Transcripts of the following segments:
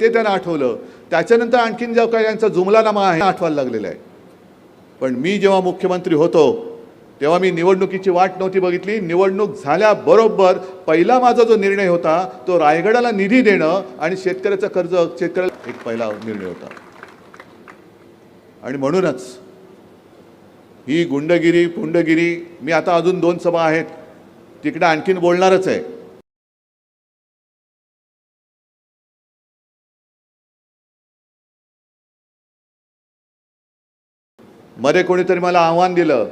ते त्यांना आठवलं. त्याच्यानंतर आणखीन जेव्हा काय यांचा जुमलानामा आहे आठवायला लागलेला आहे. पण मी जेव्हा मुख्यमंत्री होतो तेव्हा मी निवडणुकीची वाट नव्हती बघितली. निवडणूक झाल्याबरोबर पहिला माझा जो निर्णय होता तो रायगडाला निधी देणं आणि शेतकऱ्याचं कर्ज शेतकऱ्याला एक पहिला निर्णय होता. आणि म्हणूनच ही गुंडगिरी पुंडगिरी मी आता अजून दोन सभा आहेत तिकडे आणखीन बोलणारच आहे. मध्ये कोणीतरी मला आव्हान दिलं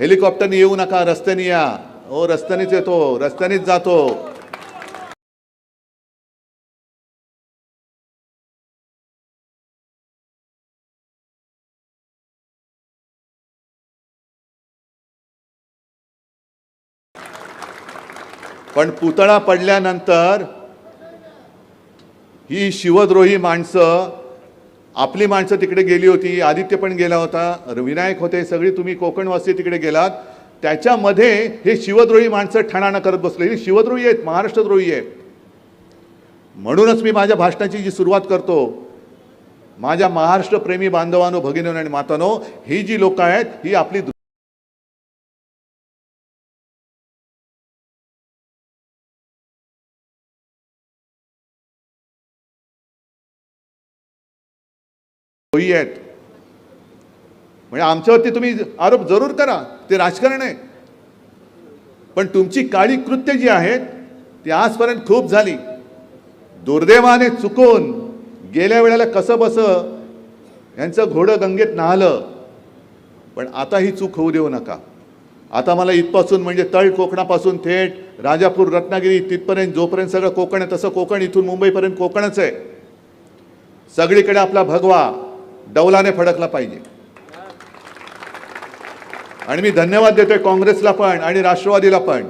हेलिकॉप्टरने येऊ नका रस्त्याने या. हो रस्त्यानेच येतो रस्त्यानेच जातो. पण पुतळा पडल्यानंतर ही शिवद्रोही माणसं आपली माणसं तिकडे गेली होती आदित्य पण गेला होता विनायक होते सगळी तुम्ही कोकणवासी तिकडे गेलात. त्याच्यामध्ये हे शिवद्रोही माणसं ठाणाणं करत बसले ही शिवद्रोही आहेत महाराष्ट्रद्रोही आहेत. म्हणूनच मी माझ्या भाषणाची जी सुरुवात करतो माझ्या महाराष्ट्रप्रेमी बांधवानो भगिनीनो आणि मातानो ही जी लोकं आहेत ही आपली सोयी आहेत. म्हणजे आमच्यावरती तुम्ही आरोप जरूर करा ते राजकारण आहे. पण तुमची काळी कृत्य जी आहेत ती आजपर्यंत खूप झाली. दुर्दैवाने चुकून गेल्या वेळेला कसं बस यांचं घोडं गंगेत नाहलं. पण आता ही चूक होऊ देऊ नका. आता मला इथपासून म्हणजे तळ कोकणापासून थेट राजापूर रत्नागिरी तिथपर्यंत जोपर्यंत सगळं कोकण आहे तसं कोकण इथून मुंबईपर्यंत कोकणच आहे. सगळीकडे आपला भगवा. डौलाने फडकला पाहिजे. आणि मी धन्यवाद देतोय काँग्रेसला पण आणि राष्ट्रवादीला पण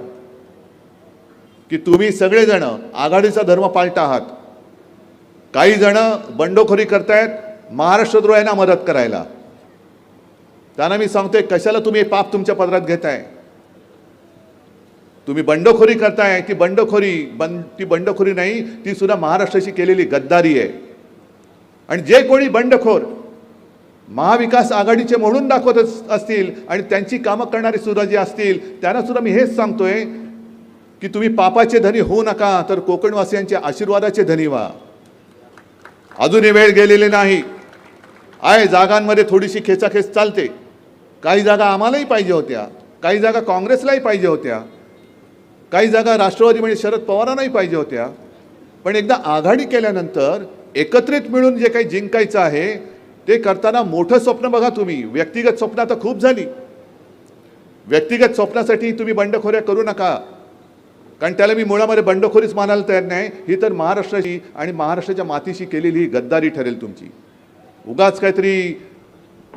की तुम्ही सगळेजण आघाडीचा धर्म पाळता आहात. काही जण बंडखोरी करतायत महाराष्ट्रद्रोह्यांना मदत करायला. त्यांना मी सांगतोय कशाला तुम्ही हे पाप तुमच्या पदरात घेताय? तुम्ही बंडखोरी करताय ती बंडखोरी बंड ती बंडखोरी नाही ती सुद्धा महाराष्ट्राशी केलेली गद्दारी आहे. आणि जे कोणी बंडखोर महाविकास आघाडीचे म्हणून दाखवत असतील आणि त्यांची कामं करणारी सुद्धा जे असतील त्यांना सुद्धा मी हेच सांगतोय की तुम्ही पापाचे धनी होऊ नका तर कोकणवासियांच्या आशीर्वादाचे धनी व्हा. अजूनही वेळ गेलेली नाही. आहे जागांमध्ये थोडीशी खेचाखेच चालते. काही जागा आम्हालाही पाहिजे होत्या. काही जागा काँग्रेसलाही पाहिजे होत्या. काही जागा राष्ट्रवादी म्हणजे शरद पवारांनाही पाहिजे होत्या. पण एकदा आघाडी केल्यानंतर एकत्रित मिळून जे काही जिंकायचं आहे ते करताना मोठं स्वप्न बघा तुम्ही. व्यक्तिगत स्वप्न आता खूप झाली. व्यक्तिगत स्वप्नासाठी तुम्ही बंडखोऱ्या करू नका. कारण त्याला मी मुळामध्ये बंडखोरीच मानायला तयार नाही. ही तर महाराष्ट्राची आणि महाराष्ट्राच्या मातीशी केलेली ही गद्दारी ठरेल तुमची. उगाच काहीतरी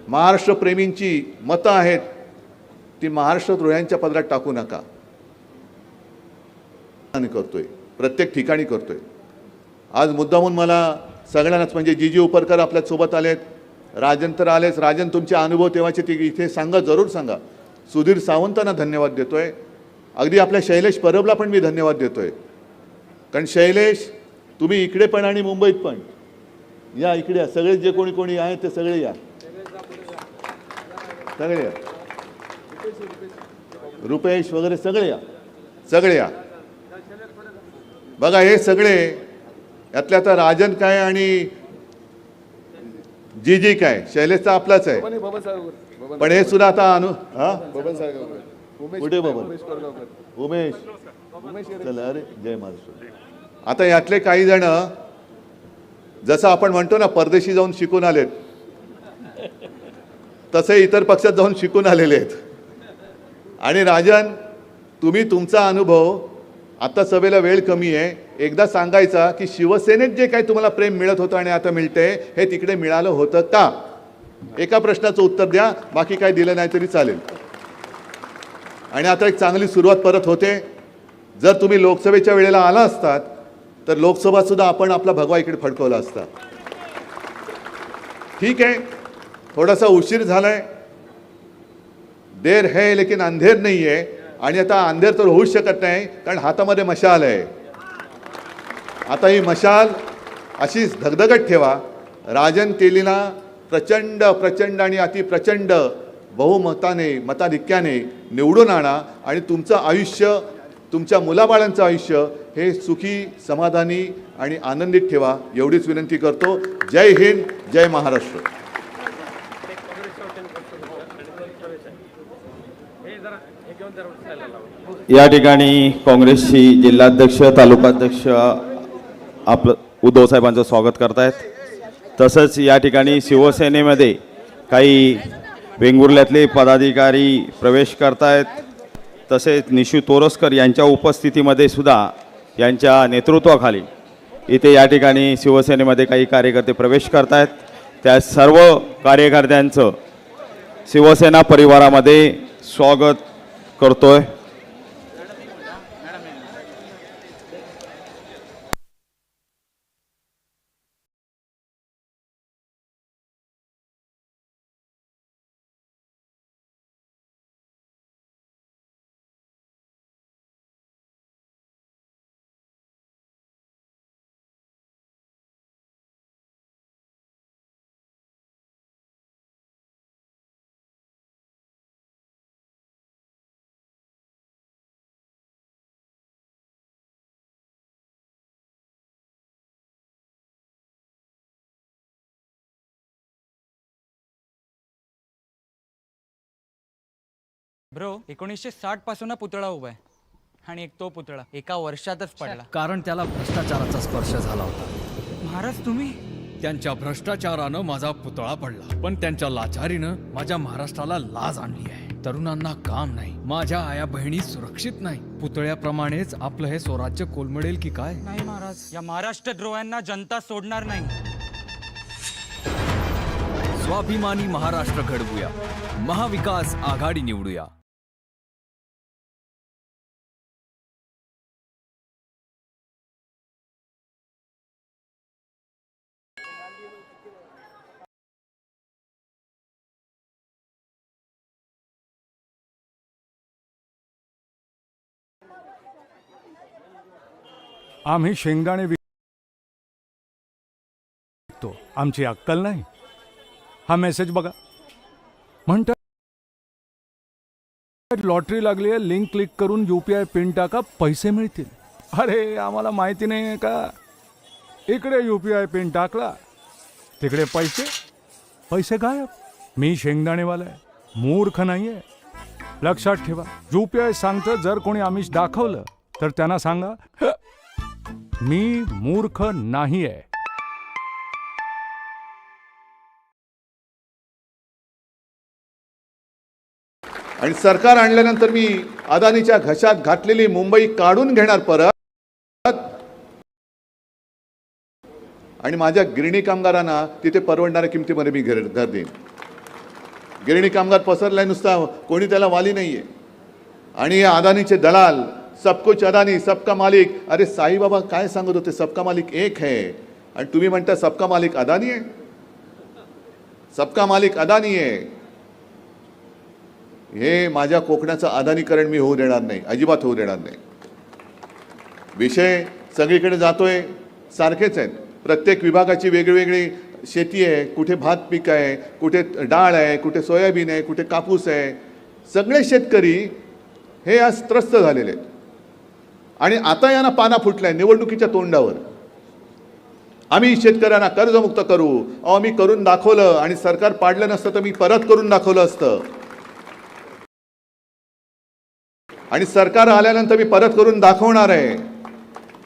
महाराष्ट्रप्रेमींची मतं आहेत. ती महाराष्ट्र द्रोह्यांच्या पदरात टाकू नका. आणि करतोय. प्रत्येक ठिकाणी करतोय. आज मुद्दामून मला सगळ्यांनाच म्हणजे जी जी उपरकर आपल्यासोबत आहेत राजन तर आलेच. राजन तुमचे अनुभव तेव्हाचे ते इथे सांगा जरूर सांगा. सुधीर सावंतांना धन्यवाद देतोय. अगदी आपल्या शैलेश परबला पण मी धन्यवाद देतोय. कारण शैलेश तुम्ही इकडे पण आणि मुंबईत पण. या इकडे या. सगळे जे कोणी कोणी आहेत ते सगळे या. सगळे या. रुपेश वगैरे सगळे या. सगळे या. बघा हे सगळे यातल्या आता राजन काय आणि जी जी काय शैलेशचा आपलाच आहे. बबन साळगावकर. पण हे सुद्धा आता अनु हा? बबन साळगावकर. उमेश कुठे बबन? उमेश कोरगावकर. उमेश. उमेश चला अरे जय महाराष्ट्र. आता यातले काही जण जसं आपण म्हणतो ना परदेशी जाऊन शिकून आलेत तसे इतर पक्षात जाऊन शिकून आलेले आहेत. आणि राजन तुम्ही तुमचा अनुभव आता सभेला वेळ कमी आहे एकदा सांगायचा की शिवसेनेत जे काही तुम्हाला प्रेम मिळत होतं आणि आता मिळते हे तिकडे मिळालं होतं का? एका प्रश्नाचं उत्तर द्या बाकी काय दिलं नाही तरी चालेल. आणि आता एक चांगली सुरुवात परत होते. जर तुम्ही लोकसभेच्या वेळेला आला असतात तर लोकसभा सुद्धा आपण आपला भगवा इकडे फडकवला असता. ठीक आहे. थोडासा उशीर झालाय. देर है लेकिन अंधेर नाही आहे आणि आता अंधेर तर होऊच शकत नाही कारण हातामध्ये मशाल आहे. आता ही मशाल अशीच धगधगत ठेवा. राजन तेलीला प्रचंड प्रचंड आणि अति प्रचंड बहुमताने मताधिक्याने निवडून आणा आणि तुमचं आयुष्य तुमच्या मुलाबाळांचं आयुष्य हे सुखी समाधानी आणि आनंदित ठेवा. एवढीच विनंती करतो. जय हिंद जय महाराष्ट्र. या ठिकाणी काँग्रेसची जिल्हाध्यक्ष तालुकाध्यक्ष आपलं उद्धवसाहेबांचं स्वागत करतायत. तसंच या ठिकाणी शिवसेनेमध्ये काही वेंगुर्ल्यातले पदाधिकारी प्रवेश करतायत. तसेच निशू तोरसकर यांच्या उपस्थितीमध्ये सुद्धा यांच्या नेतृत्वाखाली इथे या ठिकाणी शिवसेनेमध्ये काही कार्यकर्ते प्रवेश करतायत. त्या सर्व कार्यकर्त्यांचं शिवसेना परिवारामध्ये स्वागत करतोय. ब्रो एकोणीसशे साठपासून हा पुतळा उभा आहे. आणि एक तो पुतळा एका वर्षातच पडला. कारण त्याला भ्रष्टाचाराचा स्पर्श झाला होता. महाराज तुम्ही? त्यांच्या भ्रष्टाचारानं माझा पुतळा पडला. पण त्यांच्या लाचारीनं माझ्या महाराष्ट्राला लाज आणली आहे. तरुणांना काम नाही. माझ्या आया बहिणी सुरक्षित नाही. पुतळ्याप्रमाणेच आपलं हे स्वराज्य कोलमडेल की काय? नाही महाराज या महाराष्ट्र द्रोह्यांना जनता सोडणार नाही. स्वाभिमानी महाराष्ट्र घडवूया. महाविकास आघाडी निवडूया. आम्ही शेंगदाणे विकतो. आमची अक्कल नाही. हा मेसेज बघा. म्हणतात लॉटरी लागली आहे लिंक क्लिक करून यू पी आय पिन टाका पैसे मिळतील. अरे आम्हाला माहिती नाही आहे का? इकडे यू पी आय पिन टाकला तिकडे पैसे. पैसे गायब. मी शेंगदाणेवाला आहे. मूर्ख नाही आहे लक्षात ठेवा यू पी आय सांगतं जर कोणी आमिष दाखवलं तर त्यांना सांगा मी मूर्ख नाही आहे आणि सरकार आणल्यानंतर मी अदानीच्या घशात घातलेली मुंबई काढून घेणार परत. आणि माझ्या गिरणी कामगारांना तिथे परवडणाऱ्या किमतीमध्ये मी घर घर देईन. गिरणी कामगार पसरलाय नुसता कोणी त्याला वाली नाहीये. आणि अदानीचे दलाल सबकोच अदानी सबका मालिक अरे साईबाबा काय सांगत होते सबका मालिक एक है. आणि तुम्ही म्हणता सबका मालिक अदानी आहे? सबका मालिक अदानी आहे. हे माझ्या कोकणाचं अदानीकरण मी होऊ देणार नाही अजिबात होऊ देणार नाही. विषय सगळीकडे जातोय सारखेच आहेत. प्रत्येक विभागाची वेगळीवेगळी शेती आहे कुठे भात पीक आहे कुठे डाळ आहे कुठे सोयाबीन आहे कुठे कापूस आहे. सगळे शेतकरी हे आज त्रस्त झालेले आहेत. आणि आता यांना पाना फुटलाय निवडणुकीच्या तोंडावर. आम्ही शेतकऱ्यांना कर्जमुक्त करू. अहो आम्ही करून दाखवलं आणि सरकार पाडलं नसतं तर मी परत करून दाखवलं असतं. आणि सरकार आल्यानंतर मी परत करून दाखवणार आहे.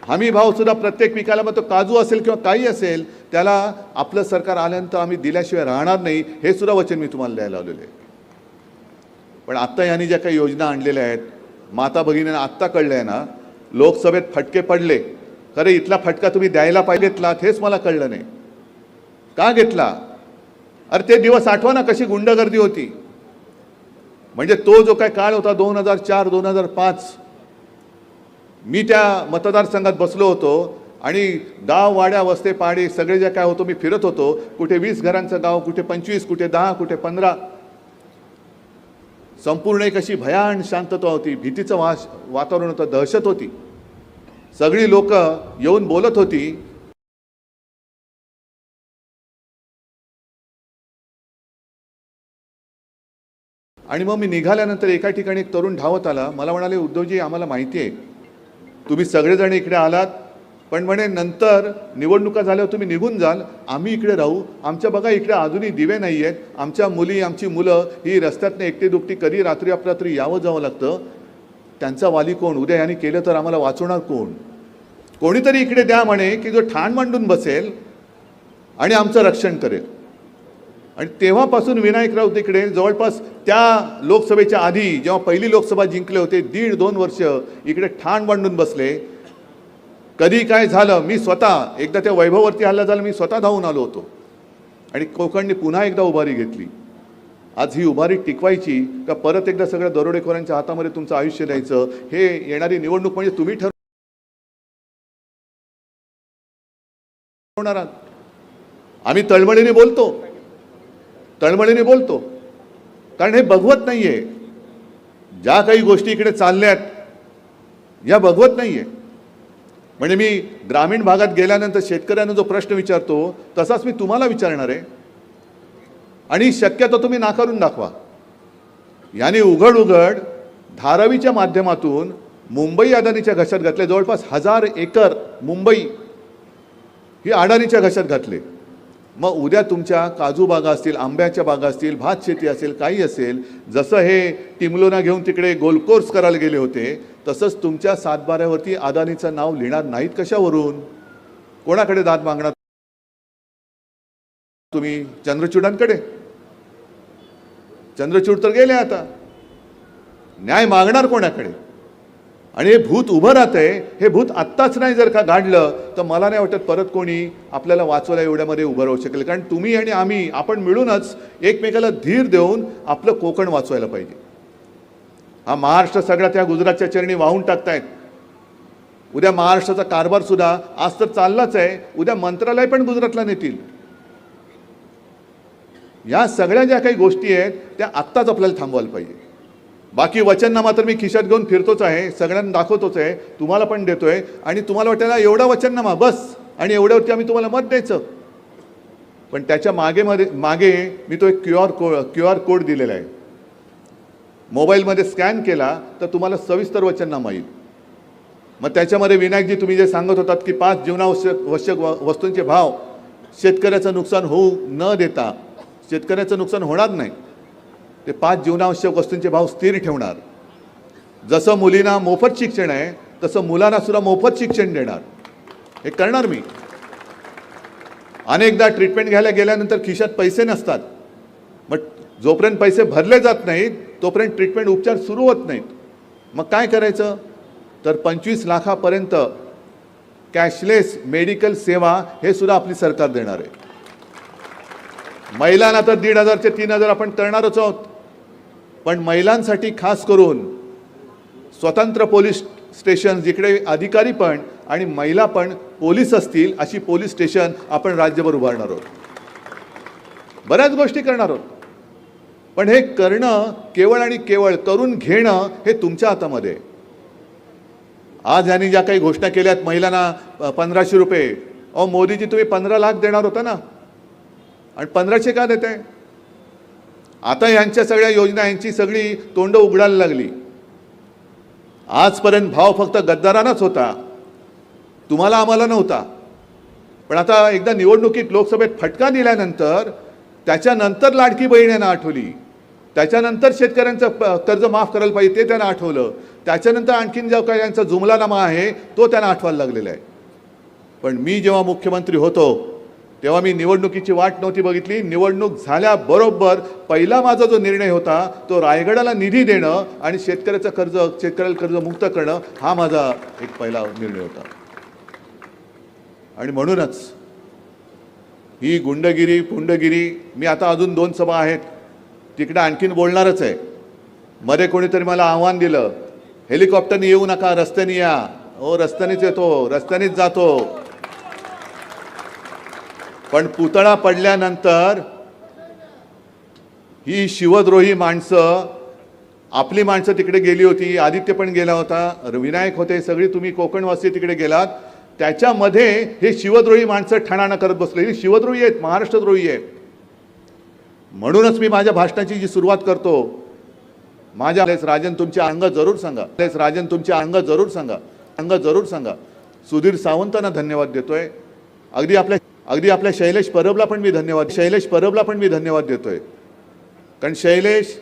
हमी भावसुद्धा प्रत्येक पिकाला मग तो काजू असेल किंवा काही असेल त्याला आपलं सरकार आल्यानंतर आम्ही दिल्याशिवाय राहणार नाही हे सुद्धा वचन मी तुम्हाला द्यायला लावलेलं आहे. पण आत्ता यांनी ज्या काही योजना आणलेल्या आहेत माता भगिनींना आत्ता कळलं आहे ना लोकसभेत फटके पडले. खरे इथला फटका तुम्ही द्यायला पाहिजे हेच मला कळलं नाही. का घेतला? अरे ते दिवस आठवा ना कशी गुंडगर्दी होती. म्हणजे तो जो काय काळ होता दोन हजार चार दोन हजार पाच मी त्या मतदारसंघात बसलो होतो आणि गाव वाड्या वस्ते पाडे सगळे जे काय होतो मी फिरत होतो. कुठे वीस घरांचं गाव कुठे पंचवीस कुठे दहा कुठे पंधरा. संपूर्ण एक अशी भयान शांतता होती भीतीचं वास वातावरण होतं दहशत होती. सगळी लोकं येऊन बोलत होती आणि मग मी निघाल्यानंतर एका ठिकाणी एक तरुण धावत आला. मला म्हणाले उद्धवजी आम्हाला माहिती आहे. तुम्ही सगळेजण इकडे आलात पण म्हणे नंतर निवडणुका झाल्यावर तुम्ही निघून जाल. आम्ही इकडे राहू. आमच्या बघा इकडे अजूनही दिवे नाही आहेत आमच्या मुली आमची मुलं ही रस्त्यातनं एकटी दुकटी कधी रात्री अपरात्री यावं जावं लागतं? त्यांचा वाली कोण? उद्या यांनी केलं तर आम्हाला वाचवणार कोण? कोणीतरी इकडे द्या म्हणे की जो ठाण मांडून बसेल आणि आमचं रक्षण करेल. आणि तेव्हापासून विनायक राऊत इकडे जवळपास त्या लोकसभेच्या आधी जेव्हा पहिली लोकसभा जिंकले होते दीड दोन वर्ष इकडे ठाण मांडून बसले. कधी काय झालं मी स्वतः एकदा त्या वैभववरती हल्ला झाला मी स्वतः धावून आलो होतो. आणि कोकणने पुन्हा एकदा उभारी घेतली. आज ही उभारी टिकवायची का परत एकदा सगळ्या दरोडेखोरांच्या हातामध्ये तुमचं आयुष्य द्यायचं हे येणारी निवडणूक म्हणजे तुम्ही ठरवणार आहात. आम्ही तळमळीने बोलतो. तळमळीने बोलतो. कारण हे बघवत नाही आहे ज्या काही गोष्टी इकडे चालल्यात या बघवत नाही आहे म्हणजे मी ग्रामीण भागात गेल्यानंतर शेतकऱ्यांना जो प्रश्न विचारतो तसाच मी तुम्हाला विचारणार आहे. आणि शक्यतो तुम्ही नाकारून दाखवा. याने उघड उघड धारावीच्या माध्यमातून मुंबई अदानीच्या घशात घातले. जवळपास हजार एकर मुंबई ही अडाणीच्या घशात घातले. मग उद्या तुमच्या काजू बागा असतील आंब्याच्या बागा असतील भात शेती असेल काही असेल जसं हे टिमलोना घेऊन तिकडे गोलकोर्स करायला गेले होते तसंच तुमच्या सातबाऱ्यावरती अदानीचं नाव लिहिणार नाहीत कशावरून? कोणाकडे दाद मागणार तुम्ही? चंद्रचूडांकडे? चंद्रचूड तर गेले आता. न्याय मागणार कोणाकडे? आणि हे भूत उभं राहतंय हे भूत आत्ताच नाही जर का गाडलं तर मला नाही वाटत परत कोणी आपल्याला वाचवायला एवढ्यामध्ये उभं राहू शकेल. कारण तुम्ही आणि आम्ही आपण मिळूनच एकमेकाला धीर देऊन आपलं कोकण वाचवायला पाहिजे. हा महाराष्ट्र सगळ्या त्या गुजरातच्या चरणी वाहून टाकतायत. उद्या महाराष्ट्राचा कारभार सुद्धा आज तर चाललाच आहे. उद्या मंत्रालय पण गुजरातला नेतील. या सगळ्या ज्या काही गोष्टी आहेत त्या आत्ताच आपल्याला थांबवायला पाहिजे. बाकी वचननामा तर मी खिशात घेऊन फिरतोच आहे सगळ्यांना दाखवतोच आहे तुम्हाला पण देतोय आणि तुम्हाला वाटायला एवढा वचननामा बस. आणि एवढ्यावरती आम्ही तुम्हाला मत द्यायचं. पण त्याच्यामागे मध्ये मागे मी तो एक क्यू आर को क्यू आर कोड दिलेला आहे. मोबाईलमध्ये स्कॅन केला तर तुम्हाला सविस्तर वचननामा येईल. मग त्याच्यामध्ये विनायकजी तुम्ही जे सांगत होतात की पाच जीवनावश्यक आवश्यक व- वस्तूंचे भाव शेतकऱ्याचं नुकसान होऊ न देता शेतकऱ्याचं नुकसान होणार नाही. ते पाच जीवनावश्यक वस्तूंचे भाव स्थिर ठेवणार. जसं मुलींना मोफत शिक्षण आहे तसं मुलांना सुद्धा मोफत शिक्षण देणार. हे करणार मी. अनेकदा ट्रीटमेंट घ्यायला गेल्यानंतर खिशात पैसे नसतात. मग जोपर्यंत पैसे भरले जात नाहीत तोपर्यंत ट्रीटमेंट उपचार सुरू होत नाहीत. मग काय करायचं? तर पंचवीस लाखापर्यंत कॅशलेस मेडिकल सेवा हे सुद्धा आपली सरकार देणार आहे. महिलांना तर दीड हजारचे तीन हजार आपण करणारच आहोत. पण महिलांसाठी खास करून स्वतंत्र पोलीस स्टेशन जिकडे अधिकारी पण आणि महिला पण पोलीस असतील अशी पोलीस स्टेशन आपण राज्यभर उभारणार आहोत. बऱ्याच गोष्टी करणार आहोत. पण हे करणं केवळ आणि केवळ करून घेणं हे तुमच्या हातामध्ये. आज यांनी ज्या काही घोषणा केल्यात महिलांना पंधराशे रुपये. अहो मोदीजी तुम्ही पंधरा लाख देणार होता ना. आणि पंधराशे का देत आहे आता यांच्या सगळ्या योजना यांची सगळी तोंड उघडायला लागली. आजपर्यंत भाव फक्त गद्दारांनाच होता. तुम्हाला आम्हाला नव्हता. पण आता एकदा निवडणुकीत लोकसभेत फटका दिल्यानंतर त्याच्यानंतर लाडकी बहीण यांना आठवली. त्याच्यानंतर शेतकऱ्यांचं प- कर्ज माफ करायला पाहिजे ते त्यांना आठवलं. त्याच्यानंतर आणखीन जो काही यांचा जुमलानामा आहे तो त्यांना आठवायला लागलेला आहे. पण मी जेव्हा मुख्यमंत्री होतो तेव्हा मी निवडणुकीची वाट नव्हती बघितली. निवडणूक झाल्याबरोबर पहिला माझा जो निर्णय होता तो रायगडाला निधी देणं आणि शेतकऱ्याचं कर्ज शेतकऱ्याला कर्ज मुक्त करणं हा माझा एक पहिला निर्णय होता. आणि म्हणूनच ही गुंडगिरी पुंडगिरी मी आता अजून दोन सभा आहेत. तिकडे आणखीन बोलणारच आहे. मध्ये कोणीतरी मला आव्हान दिलं हेलिकॉप्टरने येऊ नका रस्त्याने या. हो रस्त्यानेच येतो रस्त्यानेच जातो. पण पुतळा पडल्यानंतर ही शिवद्रोही माणसं आपली माणसं तिकडे गेली होती आदित्य पण गेला होता विनायक होते सगळी तुम्ही कोकणवासी तिकडे गेलात. त्याच्यामध्ये हे शिवद्रोही माणसं ठाणाणं करत बसले ही शिवद्रोही आहेत महाराष्ट्रद्रोही आहेत. म्हणूनच मी माझ्या भाषणाची जी सुरुवात करतो माझ्या लेस राजन तुमचे अंग जरूर सांगा. लेस राजन तुमचे अंग जरूर सांगा. अंग जरूर सांगा. सुधीर सावंतांना धन्यवाद देतोय. अगदी आपल्या अगदी आपल्या शैलेश परबला पण मी धन्यवाद शैलेश परबला पण मी धन्यवाद देतोय. कारण शैलेश